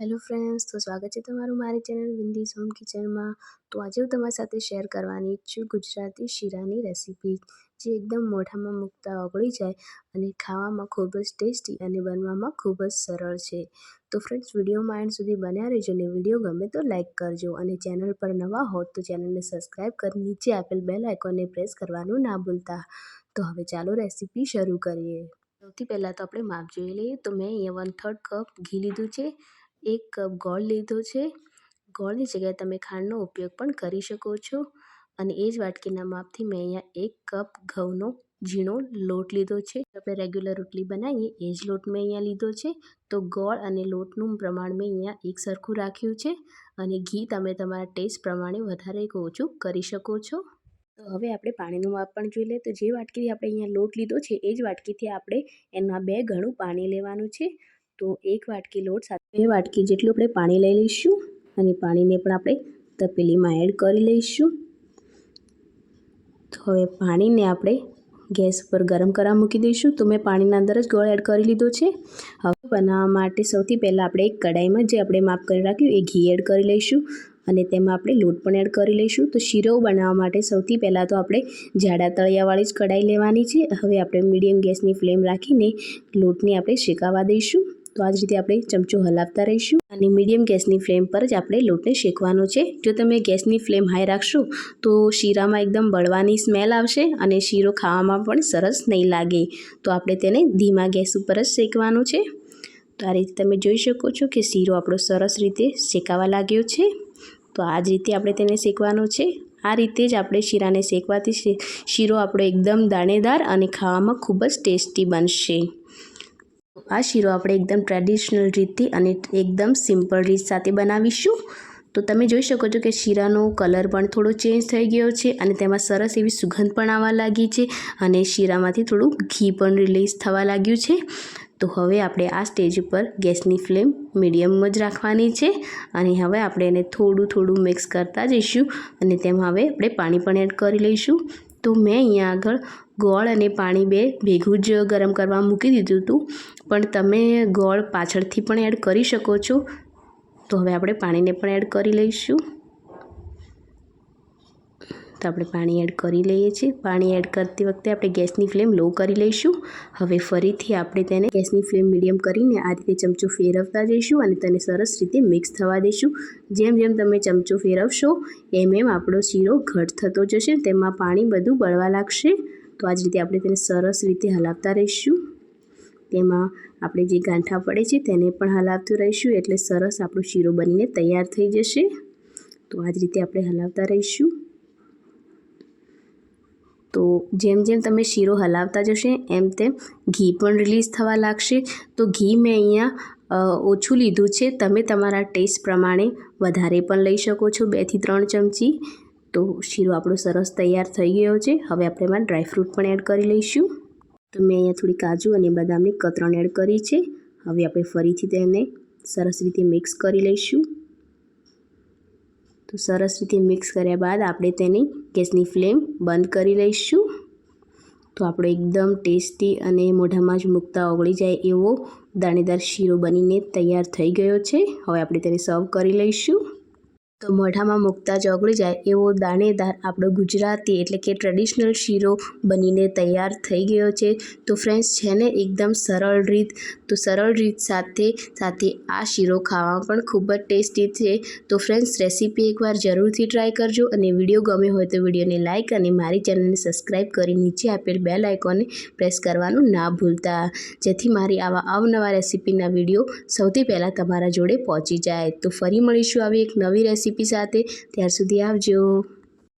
Hello friends તો સ્વાગત છે તમારું મારી ચેનલ વિંદીઝ હોમ કિચનમાં તો આજે હું તમારી સાથે શેર કરવાની છું ગુજરાતી શીરાની રેસીપી જે એકદમ મોઢામાં મૂકતા ઓગળી જાય અને ખાવામાં ખૂબ જ ટેસ્ટી અને બનવામાં ખૂબ જ સરળ છે. તો ફ્રેન્ડ્સ વિડીયોમાં એન્ડ સુધી બન્યા રહેજો અને વીડિયો ગમે તો લાઇક કરજો. અને ચેનલ પર નવા હોત તો ચેનલને સબસ્ક્રાઈબ કરી નીચે આપેલ બેલ આઇકોનને પ્રેસ કરવાનું ના ભૂલતા. તો હવે ચાલો રેસીપી શરૂ કરીએ. સૌથી પહેલાં તો આપણે માપ જોઈ લઈએ. તો મેં અહીંયા વન થર્ડ કપ ઘી લીધું છે. એક કપ ગોળ લીધો છે. ગોળની જગ્યાએ તમે ખાંડનો ઉપયોગ પણ કરી શકો છો. અને એ જ વાટકીના માપથી મેં અહીંયા એક કપ ઘઉંનો ઝીણો લોટ લીધો છે. આપણે રેગ્યુલર રોટલી બનાવીએ એ જ લોટ મેં અહીંયા લીધો છે. તો ગોળ અને લોટનું પ્રમાણ મેં અહીંયા એક સરખું રાખ્યું છે. અને ઘી તમે તમારા ટેસ્ટ પ્રમાણે વધારે કે ઓછું કરી શકો છો. તો હવે આપણે પાણીનું માપ પણ જોઈ લઈએ. તો જે વાટકીથી આપણે અહીંયા લોટ લીધો છે, એ જ વાટકીથી આપણે એના બે ગણું પાણી લેવાનું છે. તો એક વાટકી લોટ સાથે બે વાટકી જેટલું આપણે પાણી લઈ લઈશું અને પાણીને પણ આપણે તપેલીમાં એડ કરી લઈશું. તો હવે પાણીને આપણે ગેસ પર ગરમ કરવા મૂકી દઈશું. તો મેં પાણીના અંદર જ ગોળ એડ કરી લીધો છે. હવે બનાવવા માટે સૌથી પહેલાં આપણે એક કડાઈમાં જે આપણે માપ કરી રાખ્યું એ ઘી એડ કરી લઈશું અને તેમાં આપણે લોટ પણ એડ કરી લઈશું. તો શીરો બનાવવા માટે સૌથી પહેલાં તો આપણે જાડા તળિયાવાળી જ કડાઈ લેવાની છે. હવે આપણે મીડિયમ ગેસની ફ્લેમ રાખીને લોટને આપણે શેકાવા દઈશું. તો આ જ રીતે આપણે ચમચો હલાવતા રહીશું અને મીડિયમ ગેસની ફ્લેમ પર જ આપણે લોટને શેકવાનો છે. જો તમે ગેસની ફ્લેમ હાઈ રાખશો, તો શીરામાં એકદમ બળવાની સ્મેલ આવશે અને શીરો ખાવામાં પણ સરસ નહીં લાગે. તો આપણે તેને ધીમા ગેસ ઉપર જ શેકવાનું છે. તો આ રીતે તમે જોઈ શકો છો કે શીરો આપણો સરસ રીતે શેકાવા લાગ્યો છે. તો આ જ રીતે આપણે તેને શેકવાનો છે. આ રીતે જ આપણે શીરાને શેકવાથી શીરો આપણો એકદમ દાણેદાર અને ખાવામાં ખૂબ જ ટેસ્ટી બનશે. આ શીરો આપણે એકદમ ટ્રેડિશનલ રીતથી અને એકદમ સિમ્પલ રીત સાથે બનાવીશું. તો તમે જોઈ શકો છો કે શીરાનો કલર પણ થોડો ચેન્જ થઈ ગયો છે અને તેમાં સરસ એવી સુગંધ પણ આવવા લાગી છે અને શીરામાંથી થોડું ઘી પણ રિલીઝ થવા લાગ્યું છે. તો હવે આપણે આ સ્ટેજ ઉપર ગેસની ફ્લેમ મીડિયમ જ રાખવાની છે અને હવે આપણે એને થોડું થોડું મિક્સ કરતા જઈશું અને તેમાં હવે આપણે પાણી પણ એડ કરી લઈશું. તો મેં અહીંયા આગળ ગોળ અને પાણી બે ભેગું જ ગરમ કરવા મૂકી દીધું હતું. પણ તમે ગોળ પાછળથી પણ એડ કરી શકો છો. તો હવે આપણે પાણીને પણ એડ કરી લઈશું. તો આપણે પાણી એડ કરી લઈએ છીએ. પાણી એડ કરતી વખતે આપણે ગેસની ફ્લેમ લો કરી લઈશું. હવે ફરીથી આપણે તેને ગેસની ફ્લેમ મીડિયમ કરીને આ રીતે ચમચો ફેરવતા જઈશું અને તેને સરસ રીતે મિક્સ થવા દઈશું. જેમ જેમ તમે ચમચો ફેરવશો, એમ એમ આપણો શીરો ઘટ થતો જશે, તેમાં પાણી બધું બળવા લાગશે. તો આ જ રીતે આપણે તેને સરસ રીતે હલાવતા રહીશું. તેમાં આપણે જે ગાંઠા પડે છે તેને પણ હલાવતું રહીશું એટલે સરસ આપણો શીરો બનીને તૈયાર થઈ જશે. તો આ જ રીતે આપણે હલાવતા રહીશું. તો જેમ જેમ તમે શીરો હલાવતા જશે, એમ તેમ ઘી પણ રિલીઝ થવા લાગશે. તો ઘી મેં અહીંયા ઓછું લીધું છે. તમે તમારા ટેસ્ટ પ્રમાણે વધારે પણ લઈ શકો છો બેથી ત્રણ ચમચી. તો શીરો આપણો સરસ તૈયાર થઈ ગયો છે. હવે આપણે એમાં ડ્રાયફ્રૂટ પણ એડ કરી લઈશું. તો મેં અહીંયા થોડી કાજુ અને બદામની કતરણ એડ કરી છે. હવે આપણે ફરીથી તેને સરસ રીતે મિક્સ કરી લઈશું. તો સરસ રીતે મિક્સ કર્યા બાદ આપણે તેની ગેસની ફ્લેમ બંધ કરી લઈશું. તો આપણો એકદમ ટેસ્ટી અને મોઢામાં જ મૂકતા ઓગળી જાય એવો દાણેદાર શીરો બનીને તૈયાર થઈ ગયો છે. હવે આપણે તેને સર્વ કરી લઈશું. તો મોઢામાં મૂકતા જ ઓગળી જાય એવો દાણેદાર આપણો ગુજરાતી એટલે કે ટ્રેડિશનલ શીરો બનીને તૈયાર થઈ ગયો છે. તો ફ્રેન્ડ્સ છે ને એકદમ સરળ રીત, તો સરળ રીત સાથે સાથે આ શીરો ખાવામાં પણ ખૂબ જ ટેસ્ટી છે. તો ફ્રેન્ડ્સ રેસીપી એકવાર જરૂરથી ટ્રાય કરજો અને વીડિયો ગમે હોય તો વિડીયોને લાઇક અને મારી ચેનલને સબસ્ક્રાઈબ કરી નીચે આપેલ બેલ લાઇકોને પ્રેસ કરવાનું ના ભૂલતા. જેથી મારી આવા અવનવા રેસીપીના વીડિયો સૌથી પહેલાં તમારા જોડે પહોંચી જાય. તો ફરી મળીશું આવી એક નવી રેસીપી રેસીપી સાથે. ત્યાર સુધી આવજો.